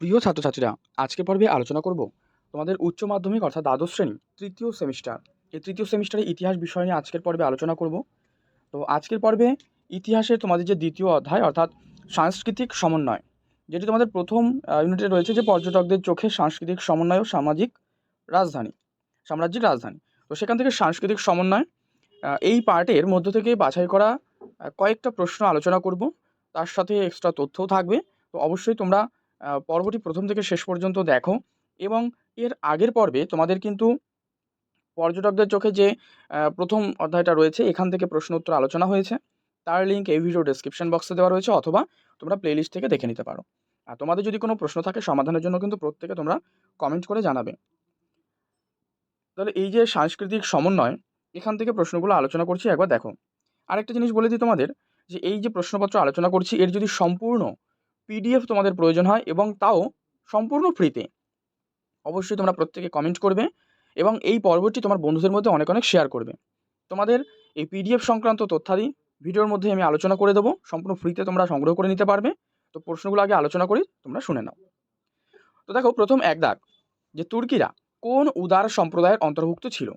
প্রিয় ছাত্রছাত্রীরা, আজকের পর্বে আলোচনা করব তোমাদের উচ্চ মাধ্যমিক অর্থাৎ দ্বাদশ শ্রেণি তৃতীয় সেমিস্টার। এই তৃতীয় সেমিস্টারে ইতিহাস বিষয় নিয়ে আজকের পর্বে আলোচনা করব। তো আজকের পর্বে ইতিহাসে তোমাদের যে দ্বিতীয় অধ্যায় অর্থাৎ সাংস্কৃতিক সমন্বয়, যেটি তোমাদের প্রথম ইউনিটে রয়েছে যে পর্যটকদের চোখে সাংস্কৃতিক সমন্বয় ও সামাজিক রাজধানী সাম্রাজ্যিক রাজধানী। তো সেখান থেকে সাংস্কৃতিক সমন্বয় এই পার্টের মধ্য থেকে বাছাই করা কয়েকটা প্রশ্ন আলোচনা করব। তার সাথে এক্সট্রা তথ্যও থাকবে। তো অবশ্যই তোমরা পর্বটি প্রথম থেকে শেষ পর্যন্ত দেখো। এবং এর আগের পর্বে তোমাদের কিন্তু পর্যটকদের চোখে যে প্রথম অধ্যায়টা রয়েছে, এখান থেকে প্রশ্ন উত্তর আলোচনা হয়েছে। তার লিঙ্ক এই ভিডিও ডেসক্রিপশন বক্সে দেওয়া রয়েছে, অথবা তোমরা প্লেলিস্ট থেকে দেখে নিতে পারো। আর তোমাদের যদি কোনো প্রশ্ন থাকে, সমাধানের জন্য কিন্তু প্রত্যেকে তোমরা কমেন্ট করে জানাবে। তাহলে এই যে সাংস্কৃতিক সমন্বয়, এখান থেকে প্রশ্নগুলো আলোচনা করছি, একবার দেখো। আরেকটা জিনিস বলে দিই তোমাদের, যে এই যে প্রশ্নপত্র আলোচনা করছি, এর যদি সম্পূর্ণ পিডিএফ তোমাদের প্রয়োজন হয় এবং তাও সম্পূর্ণ ফ্রিতে অবশ্যই তোমরা প্রত্যেকে কমেন্ট করবে এবং এই পর্বটি তোমার বন্ধুদের মধ্যে অনেক অনেক শেয়ার করবে। তোমাদের এই পিডিএফ সংক্রান্ত তথ্যাদি ভিডিওর মধ্যে আমি আলোচনা করে দেবো। সম্পূর্ণ ফ্রিতে তোমরা সংগ্রহ করে নিতে পারবে। তো প্রশ্নগুলো আগে আলোচনা করি, তোমরা শুনে নাও। তো দেখো, প্রথম এক দাগ, যে তুর্কিরা কোন উদার সম্প্রদায়ের অন্তর্ভুক্ত ছিল?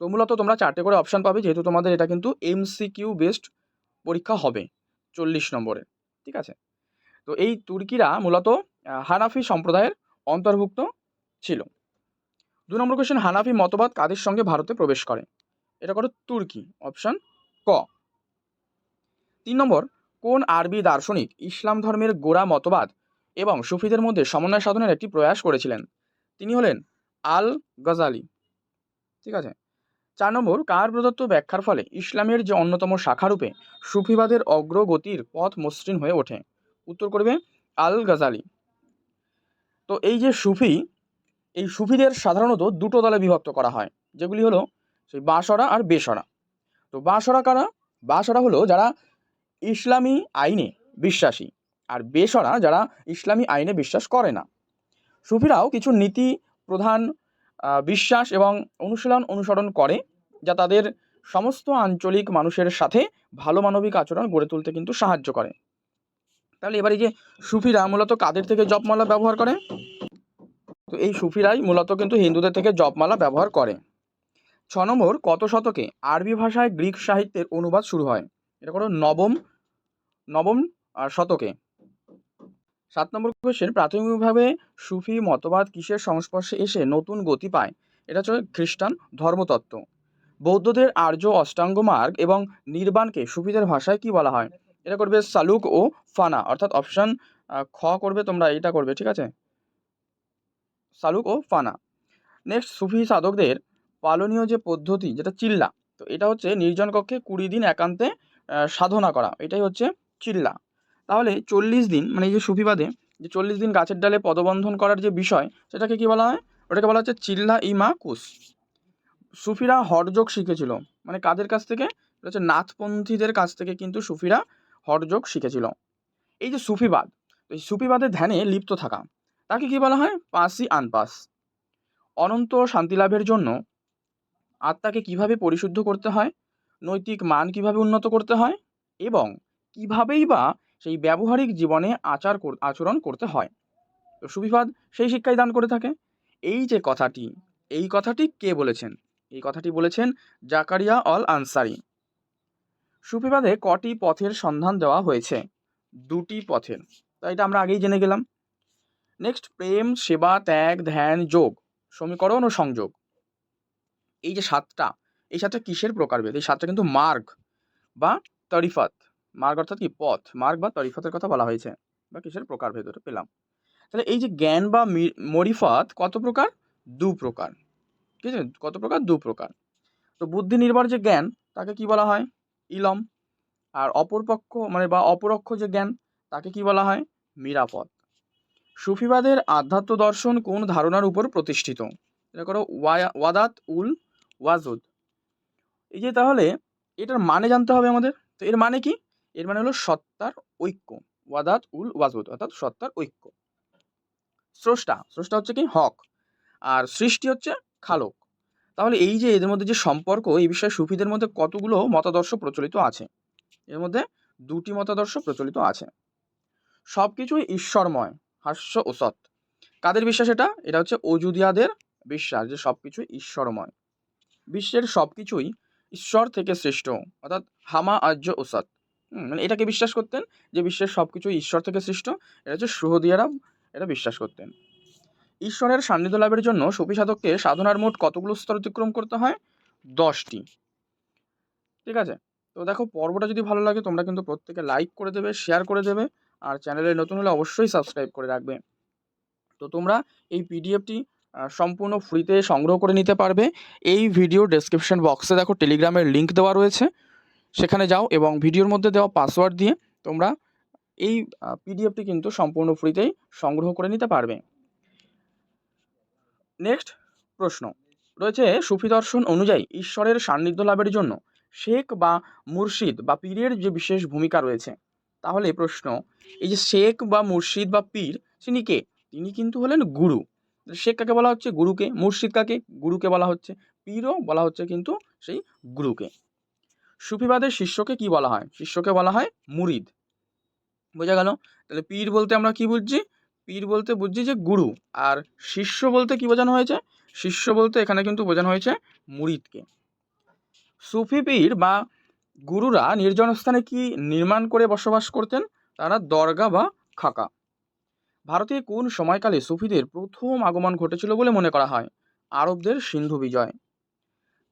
তো মূলত তোমরা চারটে করে অপশান পাবে, যেহেতু তোমাদের এটা কিন্তু এমসিকিউ বেসড পরীক্ষা হবে, চল্লিশ নম্বরে, ঠিক আছে? তো এই তুর্কিরা মূলত হানাফি সম্প্রদায়ের অন্তর্ভুক্ত ছিল। দু নম্বর কোয়েশ্চেন হানাফি মতবাদ কাদের সঙ্গে ভারতে প্রবেশ করে? এটা করো তুর্কি অপশান ক। তিন নম্বর, কোন আরবি দার্শনিক ইসলাম ধর্মের গোড়া মতবাদ এবং সুফিদের মধ্যে সমন্বয় সাধনের একটি প্রয়াস করেছিলেন? তিনি হলেন আল গজালি। ঠিক আছে? চার নম্বর, কার প্রদত্ত ব্যাখ্যার ফলে ইসলামের যে অন্যতম শাখারূপে সুফিবাদের অগ্রগতির পথ মসৃণ হয়ে ওঠে? উত্তর করবে আল গাজালি তো এই যে সুফি, এই সুফিদের সাধারণত দুটো দলে বিভক্ত করা হয়, যেগুলি হলো সেই বাঁশরা আর বেসরা। তো বাঁশরা কারা? বাঁশরা হলো যারা ইসলামী আইনে বিশ্বাসী, আর বেসরা যারা ইসলামী আইনে বিশ্বাস করে না। সুফিরাও কিছু নীতি, প্রধান বিশ্বাস এবং অনুশীলন অনুসরণ করে, যা তাদের সমস্ত আঞ্চলিক মানুষের সাথে ভালো মানবিক আচরণ গড়ে তুলতে কিন্তু সাহায্য করে। তাহলে এবারে যে সুফিরা মূলত কাদের থেকে জপমালা ব্যবহার করে? তো এই সুফিরাই মূলত কিন্তু হিন্দুদের থেকে জপমালা ব্যবহার করে। ছ নম্বর, কত শতকে আরবি ভাষায় গ্রিক সাহিত্যের অনুবাদ শুরু হয়? এটা করো নবম নবম শতকে। সাত নম্বর কোয়েশ্চেন প্রাথমিকভাবে সুফি মতবাদ কিসের সংস্পর্শে এসে নতুন গতি পায়? এটা হচ্ছে খ্রিস্টান ধর্মতত্ত্ব। বৌদ্ধদের আর্য অষ্টাঙ্গ মার্গ এবং নির্বাণকে সুফিদের ভাষায় কি বলা হয়? এটা করবে সালুক ও ফানা, অর্থাৎ অপশান খ করবে তোমরা এটা করবে, ঠিক আছে? সালুক ও ফানা। নেক্সট সুফি সাধকদের পালনীয় যে পদ্ধতি, যেটা চিল্লা, তো এটা হচ্ছে নির্জন কক্ষে কুড়ি দিন একান্তে সাধনা করা, এটাই হচ্ছে চিল্লা। তাহলে চল্লিশ দিন মানে এই যে সুফিবাদে যে চল্লিশ দিন গাছের ডালে পদবন্ধন করার যে বিষয়, সেটাকে কি বলা হয়? ওটাকে বলা হচ্ছে চিল্লা ইমা কুস। সুফিরা হরযোগ শিখেছিল মানে কাদের কাছ থেকে? হচ্ছে নাথপন্থীদের কাছ থেকে কিন্তু সুফিরা হরযোগ শিখেছিল। এই যে সুফিবাদ, এই সুফিবাদের ধ্যানে লিপ্ত থাকা, তাকে কি বলা হয়? পাসি আনপাস অনন্ত শান্তি লাভের জন্য আত্মাকে কীভাবে পরিশুদ্ধ করতে হয়? নৈতিক মান কীভাবে উন্নত করতে হয়? এবং কিভাবেই বা সেই ব্যবহারিক জীবনে আচার আচরণ করতে হয়? তো সুফিবাদ সেই শিক্ষাই দান করে থাকে। এই যে কথাটি, এই কথাটি কে বলেছেন? এই কথাটি বলেছেন জাকারিয়া অল আনসারি। সুফিবাদে কটি পথের সন্ধান দেওয়া হয়েছে? দুটি পথের। তো এটা আমরা আগেই জেনে গেলাম। নেক্সট প্রেম, সেবা, ত্যাগ, ধ্যান, যোগ, সমীকরণ ও সংযোগ। এই যে সাতটা, এই সাতটা কিসের প্রকারভেদ এই সাতটা কিন্তু মার্গ বা তরিফাত। মার্গ অর্থাৎ কি? পথ। মার্গ বা তরিফাতের কথা বলা হয়েছে। বা কিসের প্রকারভেদ ওটা পেলাম। তাহলে এই যে জ্ঞান বা মরিফাত কত প্রকার? দু প্রকার। ঠিক আছে? কত প্রকার? দু প্রকার। তো বুদ্ধি নির্ভর যে জ্ঞান, তাকে কি বলা হয়? ইলম আর অপরপক্ষ মানে বা অপরক্ষ যে জ্ঞান, তাকে কি বলা হয়? মিরাপদ সুফিবাদের আধ্যাত্ম দর্শন কোন ধারণার উপর প্রতিষ্ঠিত? এটা করো ওয়া- ওয়াদাত উল ওয়াজুদ। এই যে তাহলে, এটার মানে জানতে হবে আমাদের। তো এর মানে কি? এর মানে হলো সত্তার ঐক্য। ওয়াদাত উল ওয়াজুদ, অর্থাৎ সত্তার ঐক্য। স্রষ্টা স্রষ্টা হচ্ছে কি? হক। আর সৃষ্টি হচ্ছে খালক। তাহলে এই যে এদের মধ্যে যে সম্পর্ক, এই বিষয়ে সুফিদের মধ্যে কতগুলো মতাদর্শ প্রচলিত আছে? এর মধ্যে দুটি মতাদর্শ প্রচলিত আছে। সব কিছুই ঈশ্বরময়, হাস্য ও সৎ। কাদের বিশ্বাস এটা? এটা হচ্ছে অযুদিয়াদের বিশ্বাস যে সব কিছুই ঈশ্বরময়। বিশ্বের সব কিছুই ঈশ্বর থেকে শ্রেষ্ঠ অর্থাৎ হামা, আর্য ও সৎ। মানে এটাকে বিশ্বাস করতেন যে বিশ্বের সব কিছুই ঈশ্বর থেকে সৃষ্ট, এটা হচ্ছে সুহদিয়ারা এটা বিশ্বাস করতেন। ঈশ্বরের সান্নিধ্য লাভের জন্য সুফি সাধককে সাধনার মোট কতগুলো স্তর অতিক্রম করতে হয়? দশটি। ঠিক আছে? তো দেখো, পর্বটা যদি ভালো লাগে, তোমরা কিন্তু প্রত্যেকে লাইক করে দেবে শেয়ার করে দেবে, আর চ্যানেলে নতুন হলে অবশ্যই সাবস্ক্রাইব করে রাখবে। তো তোমরা এই পিডিএফটি সম্পূর্ণ ফ্রিতে সংগ্রহ করে নিতে পারবে। এই ভিডিও ডেসক্রিপশন বক্সে দেখো টেলিগ্রামের লিঙ্ক দেওয়া রয়েছে। সেখানে যাও এবং ভিডিওর মধ্যে দেওয়া পাসওয়ার্ড দিয়ে তোমরা এই পিডিএফটি কিন্তু সম্পূর্ণ ফ্রিতেই সংগ্রহ করে নিতে পারবে। নেক্সট প্রশ্ন। রয়েছে সুফি দর্শন অনুযায়ী ঈশ্বরের সান্নিধ্য লাভের জন্য শেখ বা মুর্শিদ বা পীরের যে বিশেষ ভূমিকা রয়েছে। তাহলে প্রশ্ন, এই যে শেখ বা মুর্শিদ বা পীর, তিনি কে? তিনি কিন্তু হলেন গুরু। শেখ কাকে বলা হচ্ছে? গুরুকে। মুর্শিদ কাকে? গুরুকে বলা হচ্ছে। পীরও বলা হচ্ছে কিন্তু সেই গুরুকে। সুফিবাদের শিষ্যকে কি বলা হয়? শিষ্যকে বলা হয় মুরিদ। বোঝা গেল? তাহলে পীর বলতে আমরা কি বুঝছি? পীর বলতে বুঝছি যে গুরু, আর শিষ্য বলতে কি বোঝানো হয়েছে? শিষ্য বলতে এখানে কিন্তু বোঝানো হয়েছে মুরিদকে সুফি পীর বা গুরুরা নির্জন স্থানে কি নির্মাণ করে বসবাস করতেন? তারা দরগা বা খাকা। ভারতে কোন সময়কালে সুফিদের প্রথম আগমন ঘটেছিল বলে মনে করা হয়? আরবদের সিন্ধু বিজয়।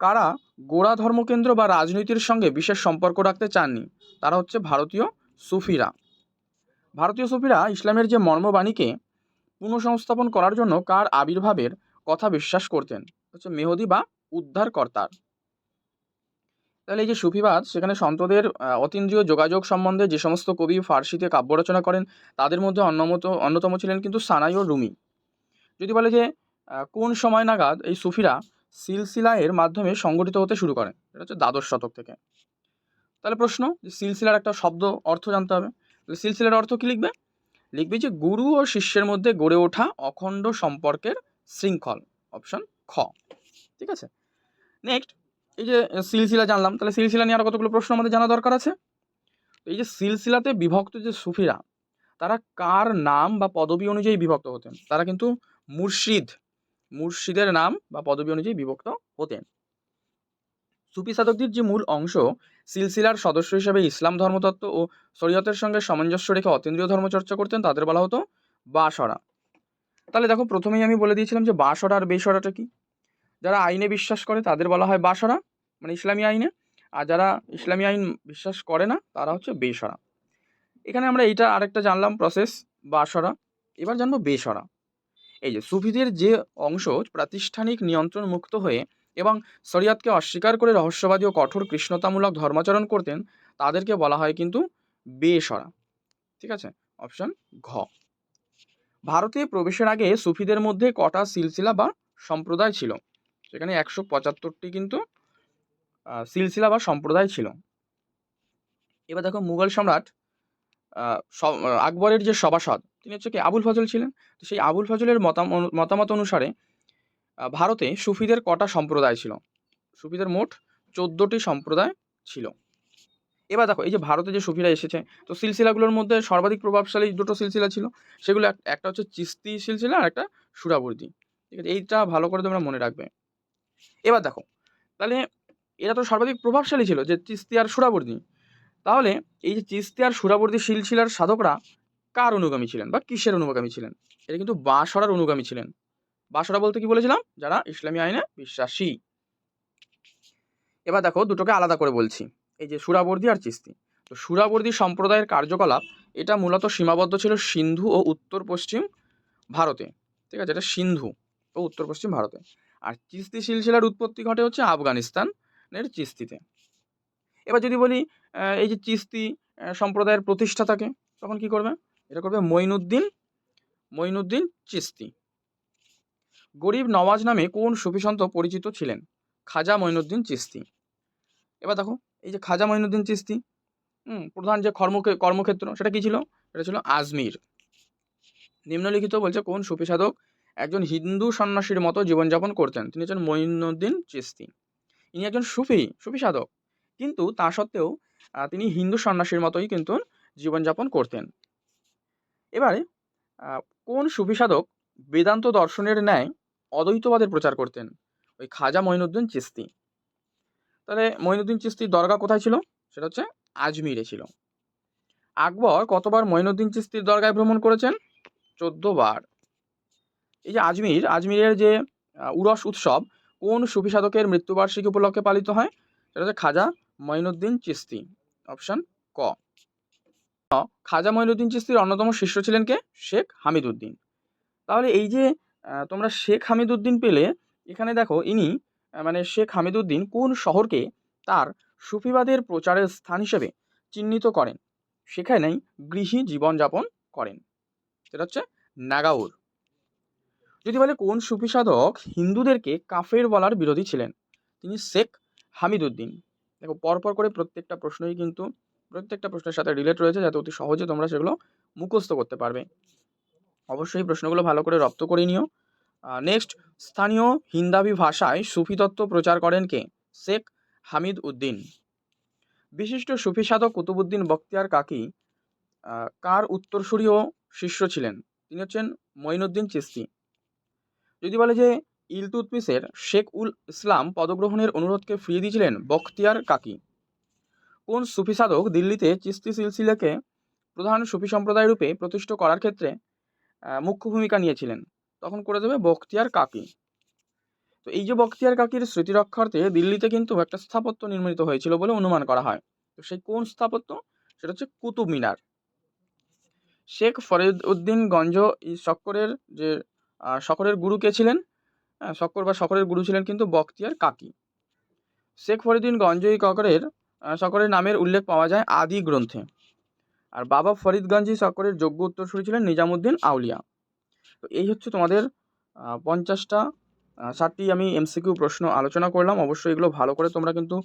কারা গোড়া ধর্মকেন্দ্র বা রাজনীতির সঙ্গে বিশেষ সম্পর্ক রাখতে চাননি? তারা হচ্ছে ভারতীয় সুফিরা। ভারতীয় সুফিরা ইসলামের যে মর্মবাণীকে পুনঃসংস্থাপন করার জন্য কার আবির্ভাবের কথা বিশ্বাস করতেন? হচ্ছে মেহদি বা উদ্ধারকর্তার। তাহলে এই যে সুফিবাদ, সেখানে সন্তদের অতীন্দ্রিয় যোগাযোগ সম্বন্ধে যে সমস্ত কবি ফার্সিতে কাব্য রচনা করেন, তাদের মধ্যে অন্যমত, অন্যতম ছিলেন কিন্তু সানাই ও রুমি। যদি বলে যে কোন সময় নাগাদ এই সুফিরা সিলসিলায়ের মাধ্যমে সংগঠিত হতে শুরু করেন? এটা হচ্ছে দ্বাদশ শতক থেকে। তাহলে প্রশ্ন, যে সিলসিলার একটা শব্দ অর্থ জানতে হবে। তাহলে সিলসিলার অর্থ কি লিখবে? লিখবে যে গুরু ও শিষ্যের মধ্যে গড়ে ওঠা অখণ্ড সম্পর্কের শৃঙ্খল অপশন খ। ঠিক আছে? নেক্সট এই যে সিলসিলা জানলাম, তাহলে সিলসিলা নিয়ে আরও কতগুলো প্রশ্ন আমাদের জানা দরকার আছে? তো এই যে সিলসিলাতে বিভক্ত যে সুফিরা, তারা কার নাম বা পদবী অনুযায়ী বিভক্ত হতেন? তারা কিন্তু মুর্শিদ, মুর্শিদের নাম বা পদবী অনুযায়ী বিভক্ত হতেন। সুফি সাধকদের যে মূল অংশ সিলসিলার সদস্য হিসেবে ইসলাম ধর্মতত্ত্ব ও শরীয়তের সঙ্গে সামঞ্জস্য রেখে অতীন্দ্রিয় ধর্মচর্চা করতেন, তাদের বলা হতো বাসরা। তাহলে দেখো, প্রথমেই আমি বলে দিয়েছিলাম যে বাসরা আর বেসরাটা কি? যারা আইনে বিশ্বাস করে, তাদের বলা হয় বাসরা মানে ইসলামী আইনে। আর যারা ইসলামী আইন বিশ্বাস করে না, তারা হচ্ছে বেসরা। এখানে আমরা এইটা আরেকটা জানলাম প্রসেস বাসরা। এবার জানব বেসরা। এই যে সুফিদের যে অংশ, প্রাতিষ্ঠানিক নিয়ন্ত্রণ মুক্ত হয়ে এবং শরিয়াতকে অস্বীকার করে রহস্যবাদী ও কঠোর কৃষ্ণতামূলক ধর্মাচরণ করতেন, তাদেরকে বলা হয় কিন্তু বেসরা। ঠিক আছে? অপশন ঘ। ভারতে প্রবেশের আগে সুফিদের মধ্যে কটা সিলসিলা বা সম্প্রদায় ছিল? সেখানে একশো পঁচাত্তরটি কিন্তু সিলসিলা বা সম্প্রদায় ছিল। এবার দেখো মুঘল সম্রাট আকবরের যে সভাসদ, তিনি হচ্ছে কি? আবুল ফজল ছিলেন। সেই আবুল ফজলের মতাম- মতামত অনুসারে ভারতে সুফিদের কটা সম্প্রদায় ছিল? সুফিদের মোট চোদ্দোটি সম্প্রদায় ছিল। এবার দেখো, এই যে ভারতে যে সুফিরা এসেছে, তো সিলসিলাগুলোর মধ্যে সর্বাধিক প্রভাবশালী দুটো সিলসিলা ছিল। সেগুলো এক- একটা হচ্ছে চিস্তি সিলসিলা আর একটা সুরাবর্দী। ঠিক আছে, এইটা ভালো করে তোমরা মনে রাখবে। এবার দেখো, তাহলে এরা তো সর্বাধিক প্রভাবশালী ছিল যে চিস্তি আর সুরাবর্দী। তাহলে এই যে চিস্তি আর সুরাবর্দী সিলসিলার সাধকরা কার অনুগামী ছিলেন বা কিসের অনুগামী ছিলেন? এটা কিন্তু বাসরার অনুগামী ছিলেন। বাসরা বলতে কি বলেছিলাম? যারা ইসলামী আইনে বিশ্বাসী। এবার দেখো, দুটোকে আলাদা করে বলছি। এই যে সুরাবর্দী আর চিস্তি। তো সুরাবর্দী সম্প্রদায়ের কার্যকলাপ, এটা মূলত সীমাবদ্ধ ছিল সিন্ধু ও উত্তর পশ্চিম ভারতে। ঠিক আছে, এটা সিন্ধু ও উত্তর পশ্চিম ভারতে। আর চিস্তি সিলসিলার উৎপত্তি ঘটে হচ্ছে আফগানিস্তানের চিস্তিতে। এবার যদি বলি এই যে চিস্তি সম্প্রদায়ের প্রতিষ্ঠা থাকে, তখন কি করবে? এটা করবে মঈনুদ্দিন মঈনুদ্দিন চিস্তি। গরিব নওয়াজ নামে কোন সুফিসন্ত পরিচিত ছিলেন? খাজা মঈনুদ্দিন চিস্তি। এবার দেখো, এই যে খাজা মঈনুদ্দিন চিস্তি প্রধান যে কর্ম কর্মক্ষেত্র, সেটা কি ছিল? সেটা ছিল আজমির। নিম্নলিখিত বলছে কোন সুফি সাধক একজন হিন্দু সন্ন্যাসীর মতো জীবনযাপন করতেন? তিনি হচ্ছেন মঈনুদ্দিন চিস্তি। ইনি একজন সুফি সুফি সাধক। কিন্তু তা সত্ত্বেও তিনি হিন্দু সন্ন্যাসীর মতোই কিন্তু জীবনযাপন করতেন। এবারে কোন সুফি সাধক বেদান্ত দর্শনের ন্যায় অদ্বৈতবাদের প্রচার করতেন। ওই খাজা মঈনুদ্দিন চিস্তি তাহলে মঈনুদ্দিন চিস্তির দরগা কোথায় ছিল? সেটা হচ্ছে আজমিরে ছিল। আকবর কতবার মঈনুদ্দিন চিস্তির দরগায় ভ্রমণ করেছেন? চোদ্দ বার। এই যে আজমির, আজমিরের যে উরস উৎসব, কোন সুফি সাধকের মৃত্যুবার্ষিকী উপলক্ষে পালিত হয়? সেটা হচ্ছে খাজা মঈনুদ্দিন চিস্তি অপশন ক। খাজা মঈনুদ্দিন চিস্তির অন্যতম শিষ্য ছিলেন কে? শেখ হামিদুদ্দিন। তাহলে এই যে তোমরা শেখ হামিদুদ্দিন পেলে। এখানে দেখো, ইনি মানে শেখ হামিদুদ্দিন কোন শহরকে তার সুফিবাদের প্রচারের স্থান হিসেবে চিহ্নিত করেন? সেখানেই গৃহী জীবনযাপন করেন। সেটা হচ্ছে নাগাউর। যদি বলে কোন সুফি সাধক হিন্দুদেরকে কাফের বলার বিরোধী ছিলেন? তিনি শেখ হামিদুদ্দিন। দেখো, পরপর করে প্রত্যেকটা প্রশ্নই কিন্তু, প্রত্যেকটা প্রশ্নের সাথে রিলেট রয়েছে, যাতে অতি সহজে তোমরা সেগুলো মুখস্থ করতে পারবে। অবশ্যই প্রশ্নগুলো ভালো করে রপ্ত করে নিও। নেক্সট স্থানীয় হিন্দাবি ভাষায় সুফি তত্ত্ব প্রচার করেন কে? শেখ হামিদ উদ্দিন। বিশিষ্ট সুফি সাধক কুতুবুদ্দিন বখতিয়ার কাকি কার উত্তরসূরীয় শিষ্য ছিলেন? তিনি হচ্ছেন মঈনুদ্দিন চিস্তি। যদি বলে যে ইলতুৎমিসের শেখ উল ইসলাম পদগ্রহণের অনুরোধকে ফিরিয়ে দিয়েছিলেন বখতিয়ার কাকি, কোন সুফি সাধক দিল্লিতে চিস্তি সিলসিলাকে প্রধান সুফি সম্প্রদায় রূপে প্রতিষ্ঠা করার ক্ষেত্রে মুখ্য ভূমিকা নিয়েছিলেন। তখন করে দেবে বখতিয়ার কাকি। তো এই যে বখতিয়ার কাকির স্মৃতি রক্ষার্থে দিল্লিতে কিন্তু একটা স্থাপত্য নির্মিত হয়েছিল বলে অনুমান করা হয়। তো সেই কোন স্থাপত্য? সেটা হচ্ছে কুতুব মিনার। শেখ ফরিদ উদ্দিন গঞ্জ শক্করের যে শকরের গুরু কে ছিলেন? শক্কর বা শকরের গুরু ছিলেন কিন্তু বখতিয়ার কাকি। শেখ ফরিদ্দিন গঞ্জই ককরের আহ, শকরের নামের উল্লেখ পাওয়া যায় আদি গ্রন্থে। আর বাবা ফরিদগঞ্জি শকরের যোগ্য উত্তরসূরি ছিলেন নিজামুদ্দিন আউলিয়া। তো এই হচ্ছে তোমাদের পঞ্চাশটা ষাটটি আমি এমসিকিউ প্রশ্ন আলোচনা করলাম। অবশ্যই এগুলো ভালো করে তোমরা কিন্তু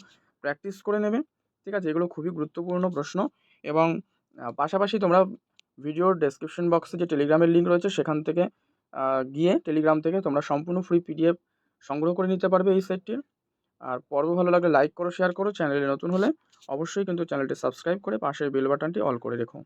প্র্যাকটিস করে নেবে, ঠিক আছে? এগুলো খুবই গুরুত্বপূর্ণ প্রশ্ন এবং পাশাপাশি তোমরা ভিডিওর ডেসক্রিপশন বক্সে যে টেলিগ্রামের লিঙ্ক রয়েছে, সেখান থেকে গিয়ে টেলিগ্রাম থেকে তোমরা সম্পূর্ণ ফ্রি পিডিএফ সংগ্রহ করে নিতে পারবে এই সেটটির আর পর্ব ভালো লাগলে লাইক করো শেয়ার করো চ্যানেলে নতুন হলে অবশ্যই কিন্তু চ্যানেলটি সাবস্ক্রাইব করে পাশের বেল বাটনটি অল করে রেখো।